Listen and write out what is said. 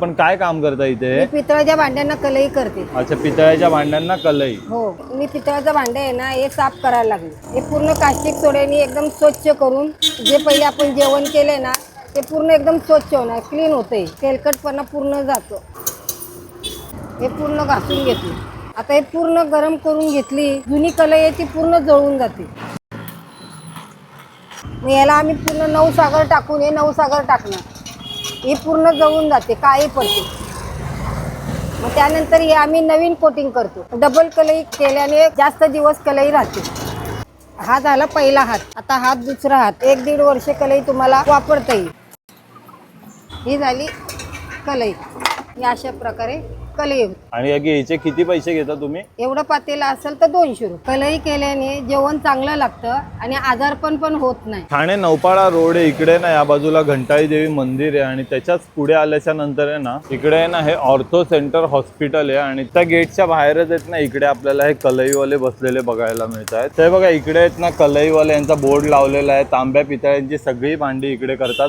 पण काय काम करता इथे? मी पितळाच्या भांड्यांना कलई करते. अच्छा पितळ्याच्या भांड्यांना कलई. हो मी पितळाचं भांडं आहे ना हे साफ करायला लागले. हे पूर्ण कास्टिक सोड्याने एकदम स्वच्छ करून जे पहिले आपण जेवण केलंय ना ते पूर्ण एकदम स्वच्छ होणार क्लीन होतंय. तेलकटपणा पूर्ण जातो. हे पूर्ण घासून घेतली. आता हे पूर्ण गरम करून घेतली जुनी कलई आहे ती पूर्ण जळून जाते. मग याला आम्ही पूर्ण नऊ सागर टाकून हे नऊ सागर टाकणार. ही पूर्ण जळून जाते काळी पडते. मग त्यानंतर हे आम्ही नवीन कोटिंग करतो. डबल कलई केल्याने जास्त दिवस कलई राहते. हा झाला पहिला हात आता हात दुसरा हात. एक दीड वर्ष कलई तुम्हाला वापरता येईल. ही झाली कलई. ही अशा प्रकारे कलई होते. आणि याचे किती पैसे घेता तुम्ही? एवढं पातेला असेल तर दोनशे रुपये. कलई केल्याने जेवण चांगलं लागतं आणि आजारपण पण होत नाही. ठाणे नौपाडा रोड आहे इकडे ना या बाजूला घंटाळी देवी मंदिर आहे आणि त्याच्याच पुढे आल्याच्यानंतर आहे ना इकडे आहे ना हे ऑर्थो सेंटर हॉस्पिटल आहे आणि त्या गेटच्या बाहेरच आहेत ना इकडे आपल्याला हे कलईवाले बसलेले बघायला मिळत आहेत. ते बघा इकडे आहेत ना कलईवाले यांचा बोर्ड लावलेला आहे तांब्या पितळ्यांची सगळी भांडी इकडे करतात.